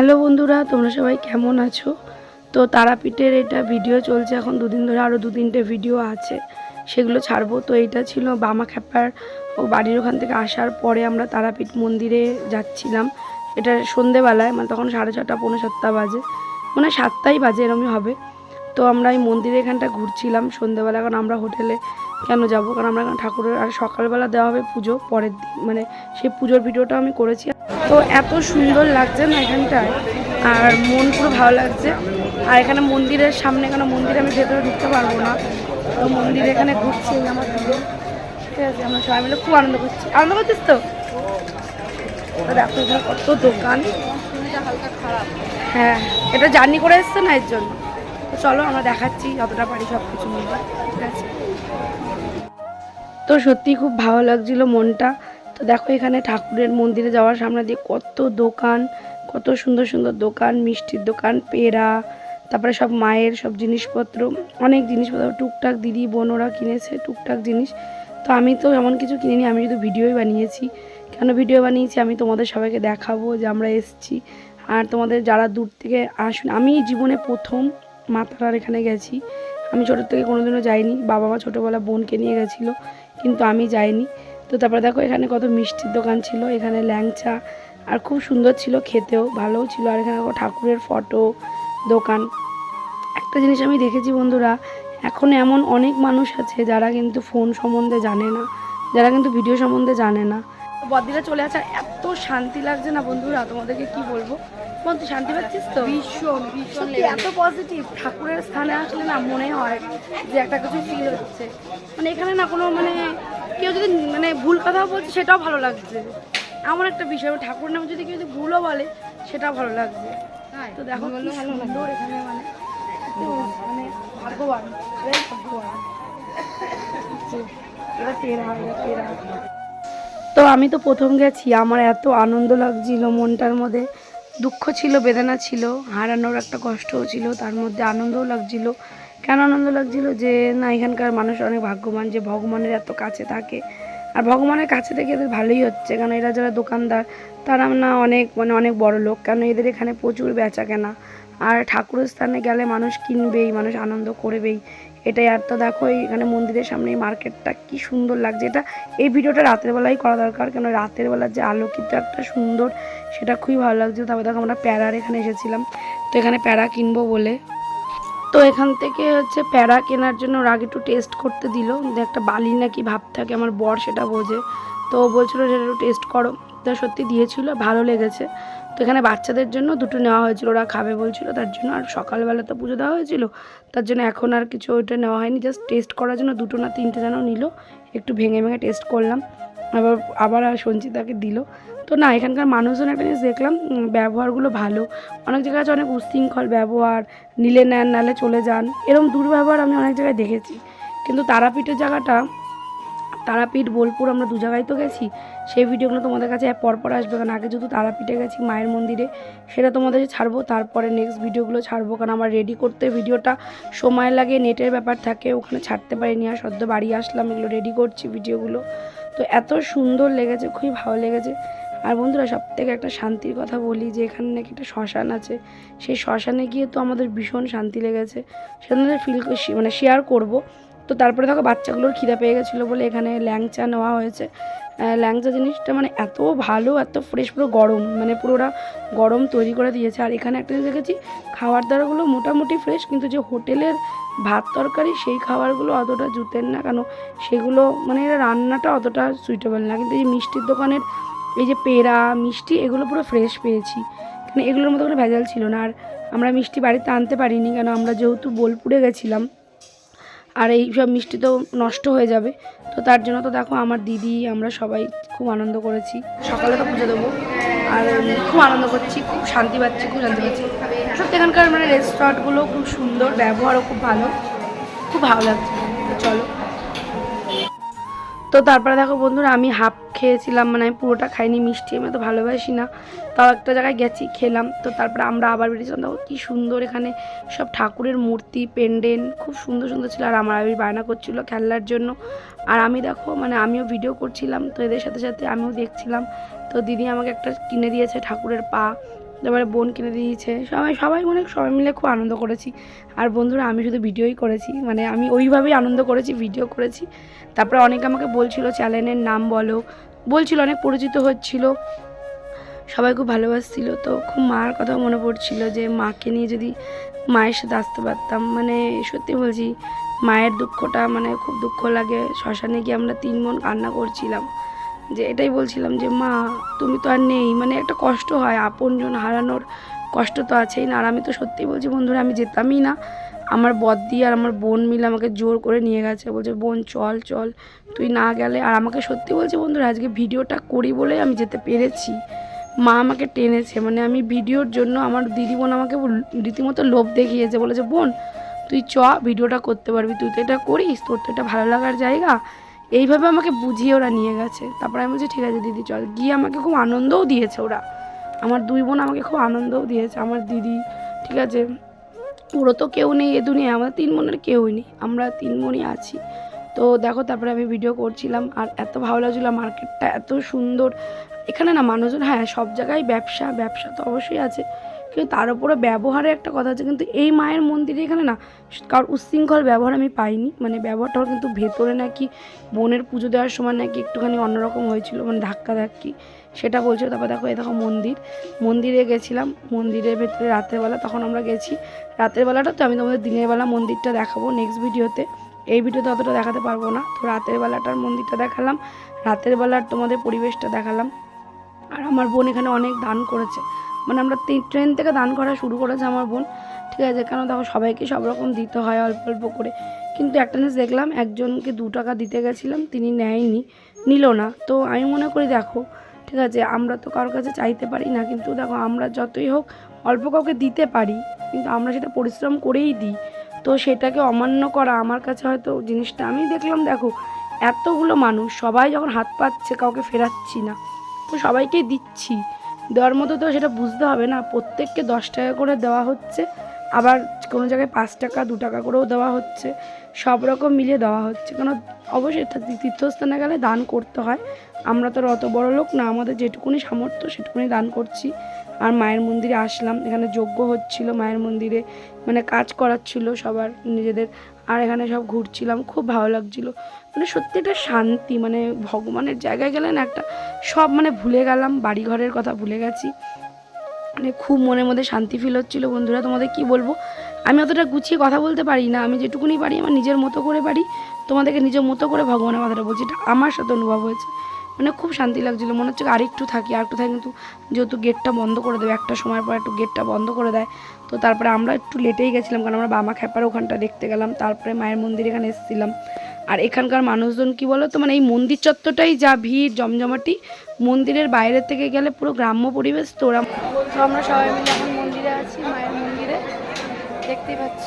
Hello বন্ধুরা, তোমরা সবাই কেমন আছো? তো তারাপীঠের এটা ভিডিও চলছে, এখন দুদিন ধরে আরও দু তিনটে ভিডিও আছে, সেগুলো ছাড়বো। তো এটা ছিল বামা খ্যাপার ও বাড়ির ওখান থেকে আসার পরে আমরা তারাপীঠ মন্দিরে যাচ্ছিলাম। এটা সন্ধেবেলায় মানে তখন সাড়ে ছটা, পৌনে সাতটা বাজে। মানে সাতটাই বাজে এরমই হবে। তো আমরা এই মন্দিরে এখানটা ঘুরছিলাম সন্ধেবেলা কারণ আমরা হোটেলে কেন যাব? কারণ আমরা ঠাকুরের, আর সকালবেলা দেওয়া হবে পুজো, পরের দিন মানে সেই পুজোর ভিডিওটা আমি করেছি। তো এত সুন্দর লাগছে না এখানটায়, আর মন পুরো ভালো লাগছে। আর এখানে মন্দিরের সামনে এখানে মন্দিরে আমি ভেতরে ঢুকতে পারব না। তো মন্দিরে এখানে ঘুরছি আমার ঠিক আছে, আমরা সবাই মিলে খুব আনন্দ করছি। আনন্দ করছিস তো? দেখো কত দোকান। হ্যাঁ এটা জার্নি করে এসছে না এর জন্য? চলো, আমরা দেখাচ্ছি যতটা পারি সব কিছু মিলে আছে? তো সত্যি খুব ভালো লাগছিল মনটা। তো দেখো এখানে ঠাকুরের মন্দিরে যাওয়ার সামনে দিয়ে কত দোকান, কত সুন্দর সুন্দর দোকান, মিষ্টির দোকান, পেড়া, তারপরে সব মায়ের সব জিনিসপত্র, অনেক জিনিসপত্র, টুকটাক দিদি বোনরা কিনেছে, টুকটাক জিনিস। তো আমি তো এমন কিছু কিনিনি, আমি শুধু ভিডিওই বানিয়েছি। কেন ভিডিও বানিয়েছি? আমি তোমাদের সবাইকে দেখাবো যে আমরা এসেছি। আর তোমাদের যারা দূর থেকে আসুন, আমি জীবনে প্রথম মাতারার এখানে গেছি। আমি ছোটোর থেকে কোনোদিনও যাইনি। বাবা মা ছোটোবেলা বোনকে নিয়ে গেছিল, কিন্তু আমি যাইনি। তো তারপরে দেখো এখানে কত মিষ্টির দোকান ছিল, এখানে ল্যাংচা, আর খুব সুন্দর ছিল খেতেও, ভালোও ছিল। আর এখানে ঠাকুরের ফটো, দোকান। একটা জিনিস আমি দেখেছি বন্ধুরা, এখন এমন অনেক মানুষ আছে যারা কিন্তু ফোন সম্বন্ধে জানে না, যারা কিন্তু ভিডিও সম্বন্ধে জানে না। বদিরা চলে আসার এত শান্তি লাগছে না বন্ধুরা? তোমাদেরকে কি বলব? তুই শান্তি পাচ্ছিস তো? ভীষণ ভীষণ এত পজিটিভ ঠাকুরের স্থানে আসলে না মনে হয় যে একটা কিছু ফিল হচ্ছে। মানে এখানে না কোনো মানে কেউ যদি মানে ভুল কথাও বলছে সেটাও ভালো লাগছে। এমন একটা বিষয় ঠাকুর নামে যদি কেউ যদি ভুলও বলে সেটাও ভালো লাগছে। তো দেখো কি সুন্দর এখানে মানে মানে ভাগ্যবান। ভাগ্যবান। তেরা তেরা তো আমি তো প্রথম গেছি, আমার এত আনন্দ লাগছিল মনটার মধ্যে। দুঃখ ছিল, বেদনা ছিল, হারানোর একটা কষ্টও ছিল, তার মধ্যে আনন্দও লাগছিল। কেন আনন্দ লাগছিল? যে না, এখানকার মানুষ অনেক ভাগ্যবান, যে ভগবানের এত কাছে থাকে। আর ভগবানের কাছে থেকে এদের ভালোই হচ্ছে কারণ এরা যারা দোকানদার, তারা না অনেক মানে অনেক বড় লোক। কেন এদের এখানে প্রচুর বেচা কেনা আর ঠাকুরের স্থানে গেলে মানুষ কিনবেই, মানুষ আনন্দ করবেই। এটাই। আর তো দেখো, এখানে মন্দিরের সামনে এই মার্কেটটা কি সুন্দর লাগছে। এটা এই ভিডিওটা রাতের বেলায় করা দরকার কেন রাতের বেলা যে আলোকিত একটা সুন্দর, সেটা খুবই ভালো লাগছে। তারপর দেখো, আমরা প্যারার এখানে এসেছিলাম। তো এখানে প্যারা কিনবো বলে। তো এখান থেকে হচ্ছে প্যারা কেনার জন্য ওর আগে একটু টেস্ট করতে দিল। যে একটা বালি নাকি ভাব থাকে, আমার বর সেটা বোঝে। তো বলছিল সেটা একটু টেস্ট করো। তো সত্যি দিয়েছিল, ভালো লেগেছে। তো এখানে বাচ্চাদের জন্য দুটো নেওয়া হয়েছিল, ওরা খাবে বলছিল, তার জন্য আর সকালবেলা তো পুজো দেওয়া হয়েছিল, তার জন্য এখন আর কিছু ওইটা নেওয়া হয়নি জাস্ট টেস্ট করার জন্য দুটো না তিনটে যেন নিল, একটু ভেঙে ভেঙে টেস্ট করলাম, আবার আবার সঞ্চিতাকে দিল, তো না, এখানকার মানুষজন একটা জিনিস দেখলাম ব্যবহারগুলো ভালো, অনেক জায়গায় আছে অনেক উশৃঙ্খল ব্যবহার, নিলে নেন, নালে চলে যান এরকম দুর্ব্যবহার আমি অনেক জায়গায় দেখেছি, কিন্তু তারাপীঠের জায়গাটা তারাপীঠ, বোলপুর আমরা দু জায়গায় তো গেছি। সেই ভিডিওগুলো তোমাদের কাছে পরপর আসবে, কারণ আগে যেহেতু তারাপীঠে গেছি, মায়ের মন্দিরে, সেটা তোমাদের ছাড়বো, তারপরে নেক্সট ভিডিওগুলো ছাড়বো, কারণ আমার রেডি করতে ভিডিওটা সময় লাগে, নেটের ব্যাপার থাকে, ওখানে ছাড়তে পারিনি, আর সদ্য বাড়ি আসলাম, এগুলো রেডি করছি ভিডিওগুলো। তো এত সুন্দর লেগেছে, খুবই ভালো লেগেছে। আর বন্ধুরা সব থেকে একটা শান্তির কথা বলি, যে এখানে নাকি একটা শ্মশান আছে। সেই শ্মশানে গিয়ে তো আমাদের ভীষণ শান্তি লেগেছে। সেখানে ফিল মানে শেয়ার করব। তো তারপরে দেখো বাচ্চাগুলোর খিদে পেয়ে গেছিল বলে এখানে ল্যাংচা নেওয়া হয়েছে। ল্যাংচা জিনিসটা মানে এত ভালো, এত ফ্রেশ পুরো গরম মানে পুরোটা গরম তৈরি করে দিয়েছে। আর এখানে একটা জিনিস দেখেছি খাবার দাবারগুলো মোটামুটি ফ্রেশ কিন্তু যে হোটেলের ভাত তরকারি সেই খাবারগুলো অতটা জুতের না কেন সেগুলো মানে রান্নাটা অতটা সুইটেবল না। কিন্তু এই মিষ্টির দোকানের এই যে পেড়া, মিষ্টি, এগুলো পুরো ফ্রেশ পেয়েছি। এগুলোর মধ্যে কোনো ভেজাল ছিল না। আর আমরা মিষ্টি বাড়িতে আনতে পারিনি, কেন আমরা যেহেতু বোলপুরে গেছিলাম আর এই সব মিষ্টি তো নষ্ট হয়ে যাবে। তো তার জন্য তো দেখো আমার দিদি, আমরা সবাই খুব আনন্দ করেছি। সকালে তো পুজো দেবো। আর খুব আনন্দ করছি, খুব শান্তি পাচ্ছি, খুব শান্তি পাচ্ছি। সত্যি এখানকার মানে রেস্টুরেন্টগুলো খুব সুন্দর, ব্যবহারও খুব ভালো। খুব ভালো লাগছে। চলো। তো তারপরে দেখো বন্ধুরা, আমি হাফ খেয়েছিলাম মানে আমি পুরোটা খাইনি, মিষ্টি আমি তো ভালোবাসি না। তাও একটা জায়গায় গেছি, খেলাম, তো তারপরে আমরা আবার বেরিয়েছিলাম। দেখো কী সুন্দর এখানে সব ঠাকুরের মূর্তি, পেন্ডেন্ট, খুব সুন্দর সুন্দর ছিল। আর আমার আবির বায়না করছিল খেলার জন্য। আর আমি দেখো মানে আমিও ভিডিও করছিলাম, তো এদের সাথে সাথে আমিও দেখছিলাম। তো দিদি আমাকে একটা কিনে দিয়েছে ঠাকুরের পা, তারপরে বোন কিনে দিয়েছে। সবাই সবাই মানে সবাই মিলে খুব আনন্দ করেছি। আর বন্ধুরা, আমি শুধু ভিডিওই করেছি মানে আমি ওইভাবেই আনন্দ করেছি ভিডিও করেছি। তারপরে অনেকে আমাকে বলছিল, চ্যানেলের নাম বলো বলছিল, অনেক পরিচিত হচ্ছিল। সবাই খুব ভালোবাসছিল। তো খুব মার কথা মনে পড়ছিল যে, মাকে নিয়ে যদি মায়ের সাথে আসতে পারতাম। মানে সত্যি বলছি, মায়ের দুঃখটা মানে খুব দুঃখ লাগে। শ্মশানে গিয়ে আমরা তিন মন কান্না করছিলাম। যে এটাই বলছিলাম যে, মা, তুমি তো আর নেই। মানে একটা কষ্ট হয় আপনজন হারানোর। কষ্ট তো আছেই না। আর আমি তো সত্যি বলছি, বন্ধুরা, আমি যেতামই না। আমার বদ্দি আর আমার বোন মিলে আমাকে জোর করে নিয়ে গেছে। বলছে, বোন, চল চল, তুই না গেলে। আর আমাকে সত্যি বলছে, বন্ধুরা, আজকে ভিডিওটা করি বলে আমি যেতে পেরেছি। মা আমাকে টেনেছে। মানে আমি ভিডিওর জন্য আমার দিদি বোন আমাকে রীতিমতো লোভ দেখিয়েছে। বলেছে, বোন, তুই চ, ভিডিওটা করতে পারবি। তুই তো এটা করিস, তোর তো এটা ভালো লাগার জায়গা। এইভাবে আমাকে বুঝিয়ে ওরা নিয়ে গেছে। তারপরে আমি বলছি, ঠিক আছে, দিদি, চল। গিয়ে আমাকে খুব আনন্দও দিয়েছে ওরা। আমার দুই বোন আমাকে খুব আনন্দও দিয়েছে, আমার দিদি, ঠিক আছে? ওরও তো কেউ নেই এ দুনিয়া আমাদের তিন বোনের কেউই নেই, আমরা তিন বোনই আছি। তো দেখো, তারপরে আমি ভিডিও করছিলাম, আর এত ভালো লাগছিল মার্কেটটা এত সুন্দর। এখানে না মানুষজন হ্যাঁ সব জায়গায় ব্যবসা ব্যবসা তো অবশ্যই আছে, কিন্তু তার উপরে ব্যবহারের একটা কথা আছে, কিন্তু এই মায়ের মন্দিরে এখানে না কারোর উচ্ছৃঙ্খল ব্যবহার আমি পাইনি মানে ব্যবহারটাও কিন্তু ভেতরে নাকি বোনের পুজো দেওয়ার সময় নাকি একটুখানি অন্যরকম হয়েছিল মানে ধাক্কা ধাক্কি সেটা বলছিল, তারপর দেখো, এই দেখো মন্দির। মন্দিরে গেছিলাম, মন্দিরের ভেতরে রাতের বেলা তখন আমরা গেছি। রাতের বেলাটা তো আমি তোমাদের দিনের বেলা মন্দিরটা দেখাবো নেক্সট ভিডিওতে। এই ভিডিওতে অতটা দেখাতে পারব না। তো রাতের বেলাটার মন্দিরটা দেখালাম রাতের বেলার তোমাদের পরিবেশটা দেখালাম। আর আমার বোন এখানে অনেক দান করেছে। মানে আমরা ট্রেন থেকে দান করা শুরু করেছে আমার বোন, ঠিক আছে? কেন দেখো, সবাইকে সব রকম দিতে হয় অল্প অল্প করে। কিন্তু একটা জিনিস দেখলাম, একজনকে দু টাকা দিতে গেছিলাম, তিনি নেয়নি, নিল না। তো আমি মনে করি, দেখো ঠিক আছে, আমরা তো কারোর কাছে চাইতে পারি না, কিন্তু দেখো আমরা যতই হোক অল্প কাউকে দিতে পারি, কিন্তু আমরা সেটা পরিশ্রম করেই দিই। তো সেটাকে অমান্য করা আমার কাছে হয়তো জিনিসটা, আমি দেখলাম দেখো এতগুলো মানুষ, সবাই যখন হাত পাচ্ছে কাউকে ফেরাচ্ছি না, তো সবাইকে দিচ্ছি। দেওয়ার মতো তো সেটা বুঝতে হবে না, প্রত্যেককে দশ টাকা করে দেওয়া হচ্ছে। আবার কোনো জায়গায় পাঁচ টাকা, দু টাকা করেও দেওয়া হচ্ছে। সব রকম মিলিয়ে দেওয়া হচ্ছে। কারণ অবশ্যই তীর্থস্থানে গেলে দান করতে হয়। আমরা তো অত বড় লোক না, আমাদের যেটুকুনি সামর্থ্য সেটুকুনি দান করছি। আর মায়ের মন্দিরে আসলাম, এখানে যজ্ঞ হচ্ছিল, মায়ের মন্দিরে মানে কাজ করাচ্ছিল সবার, নিজেদের। আর এখানে সব ঘুরছিলাম, খুব ভালো লাগছিল। মানে সত্যি একটা শান্তি মানে ভগবানের জায়গায় গেলে না একটা সব মানে ভুলে গেলাম বাড়ি ঘরের কথা ভুলে গেছি। মানে খুব মনের মধ্যে শান্তি ফিল হচ্ছিল, বন্ধুরা, তোমাদের কি বলব? আমি অতটা গুছিয়ে কথা বলতে পারি না, আমি যেটুকুনি পারি আমার নিজের মতো করে পারি, তোমাদেরকে নিজের মতো করে ভগবানের কথাটা বলছি এটা আমার সাথে অনুভব হয়েছে। মানে খুব শান্তি লাগছিল, মনে হচ্ছে আরেকটু থাকি আরেকটু থাকি, কিন্তু যেহেতু গেটটা বন্ধ করে দেবে, একটা সময় পর একটু গেটটা বন্ধ করে দেয়, তো তারপরে আমরা একটু লেটেই গেছিলাম, কারণ আমরা বামা খ্যাপার ওখানটা দেখতে গেলাম, তারপরে মায়ের মন্দির এখানে এসেছিলাম। আর এখানকার মানুষজন কি বলো তো মানে এই মন্দির চত্বরটাই যা ভিড়, জমজমাটি, মন্দিরের বাইরে থেকে গেলে পুরো গ্রাম্য পরিবেশ তো ওরা আমরা সবাই মিলে এখন মন্দিরে আছি, মায়ের মন্দিরে। দেখতেই পাচ্ছ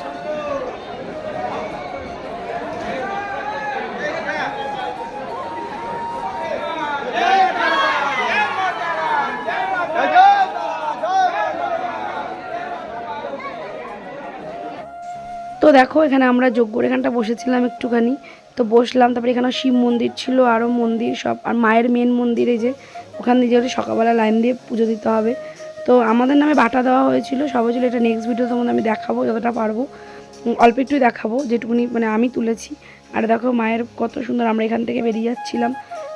তো দেখো, এখানে আমরা যজ্ঞর এখানটা বসেছিলাম একটুখানি। তো বসলাম, তারপরে এখানে শিব মন্দির ছিল আরও মন্দির সব। আর মায়ের মেন মন্দিরে যে, ওখান দিয়ে যেহেতু সকালবেলা লাইন দিয়ে পুজো দিতে হবে। তো আমাদের নামে বাটা দেওয়া হয়েছিল সব ছিল এটা নেক্সট ভিডিও তোমাদের আমি দেখাবো, যতটা পারব। অল্প একটু দেখাবো, যেটুকুনি মানে আমি তুলেছি। আর দেখো, মায়ের কত সুন্দর, আমরা এখান থেকে বেরিয়ে যাচ্ছিলাম।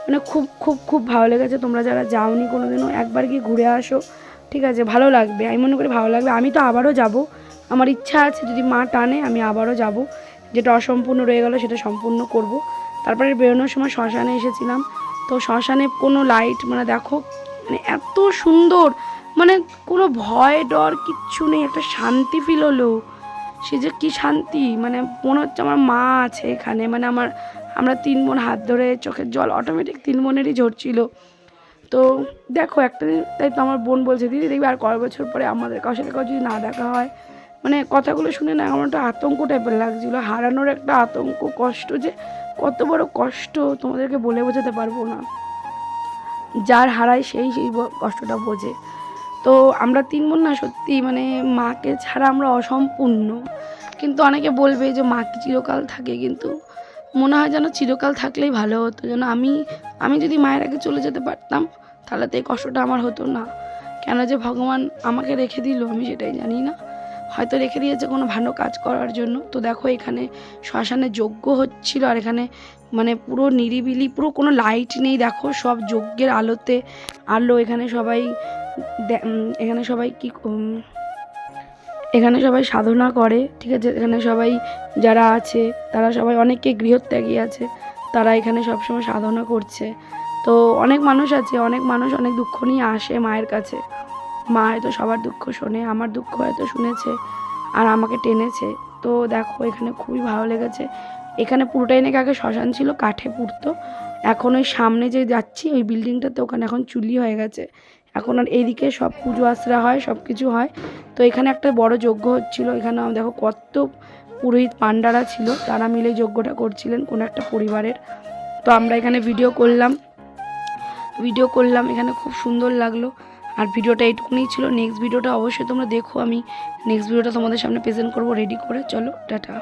মানে খুব খুব খুব ভালো লেগেছে। তোমরা যারা যাওনি কোনো দিনও একবার গিয়ে ঘুরে আসো। ঠিক আছে, ভালো লাগবে। আমি মনে করি ভালো লাগবে। আমি তো আবারও যাব। আমার ইচ্ছা আছে যদি মা টানে, আমি আবারও যাব। যেটা অসম্পূর্ণ রয়ে গেল, সেটা সম্পূর্ণ করব। তারপরে বেরোনোর সময় শ্মশানে এসেছিলাম। তো শ্মশানে কোনো লাইট মানে দেখো মানে এত সুন্দর মানে কোনো ভয় ডর কিচ্ছু নেই, একটা শান্তি ফিল হলো। সে যে কী শান্তি মানে মনে হচ্ছে আমার মা আছে এখানে মানে আমার, আমরা তিন বোন হাত ধরে চোখের জল অটোমেটিক তিন বোনেরই ঝরছিল তো দেখো একটা দিন, তাই তো আমার বোন বলছে, দিদি, দেখবি আর কয় বছর পরে আমাদের কারোর সাথে যদি না দেখা হয় মানে কথাগুলো শুনে না আমার একটা আতঙ্ক টাইপের লাগছিল। হারানোর একটা আতঙ্ক, কষ্ট যে কত বড় কষ্ট তোমাদেরকে বলে বোঝাতে পারব না। যার হারায় সেই সেই কষ্টটা বোঝে। তো আমরা তিন বোন না সত্যি মানে মাকে ছাড়া আমরা অসম্পূর্ণ। কিন্তু অনেকে বলবে যে মা কি চিরকাল থাকে, কিন্তু মনে হয় যেন চিরকাল থাকলেই ভালো হতো। যেন আমি আমি যদি মায়ের আগে চলে যেতে পারতাম, তাহলে তো এই কষ্টটা আমার হতো না। কেন যে ভগবান আমাকে রেখে দিল আমি সেটাই জানি না। হয়তো রেখে দিয়েছে কোনো ভালো কাজ করার জন্য। তো দেখো এখানে শ্মশানে যজ্ঞ হচ্ছিল আর এখানে মানে পুরো নিরিবিলি, পুরো কোনো লাইট নেই। দেখো সব যজ্ঞের আলোতে আলো। এখানে সবাই এখানে সবাই কি এখানে সবাই সাধনা করে, ঠিক আছে? এখানে সবাই যারা আছে, তারা সবাই অনেকে গৃহত্যাগী আছে, তারা এখানে সবসময় সাধনা করছে। তো অনেক মানুষ আছে, অনেক মানুষ অনেক দুঃখ নিয়ে আসে মায়ের কাছে। মা হয়তো সবার দুঃখ শোনে, আমার দুঃখ হয়তো শুনেছে আর আমাকে টেনেছে। তো দেখো, এখানে খুবই ভালো লেগেছে। এখানে পুরোটাই নাকি আগে শ্মশান ছিল, কাঠে পুড়তো। এখন ওই সামনে যে যাচ্ছি, ওই বিল্ডিংটাতে ওখানে এখন চুলি হয়ে গেছে। এখন আর এইদিকে সব পুজো আশ্রা হয় সব কিছু হয়। তো এখানে একটা বড় যজ্ঞ হচ্ছিল, এখানে দেখো কত পুরোহিত পাণ্ডারা ছিল, তারা মিলে যজ্ঞটা করছিলেন কোনো একটা পরিবারের। তো আমরা এখানে ভিডিও করলাম। ভিডিও করলাম, এখানে খুব সুন্দর লাগল। আর ভিডিওটা এইটুকুনি ছিল। নেক্সট ভিডিওটা অবশ্যই তোমরা দেখো। আমি নেক্সট ভিডিওটা তোমাদের সামনে প্রেজেন্ট করব রেডি করে। চলো, টাটা।